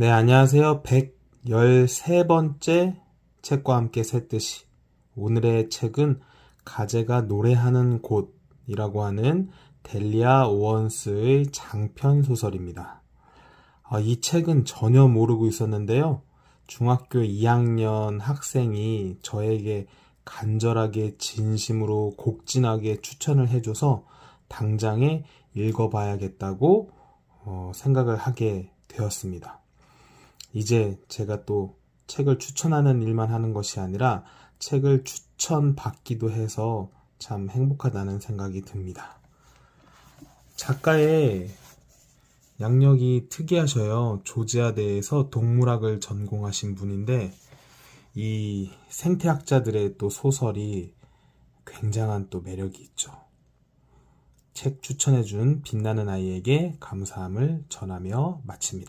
네, 안녕하세요. 113번째 책과 함께 셋듯이. 오늘의 책은 가제가 노래하는 곳이라고 하는 델리아 오원스의 장편 소설입니다. 아, 이 책은 전혀 모르고 있었는데요. 중학교 2학년 학생이 저에게 간절하게 진심으로 곡진하게 추천을 해줘서 당장에 읽어봐야겠다고 어, 생각을 하게 되었습니다. 이제 제가 또 책을 추천하는 일만 하는 것이 아니라 책을 추천받기도 해서 참 행복하다는 생각이 듭니다. 작가의 양력이 특이하셔요. 조지아대에서 동물학을 전공하신 분인데 이 생태학자들의 또 소설이 굉장한 또 매력이 있죠. 책 추천해준 빛나는 아이에게 감사함을 전하며 마칩니다.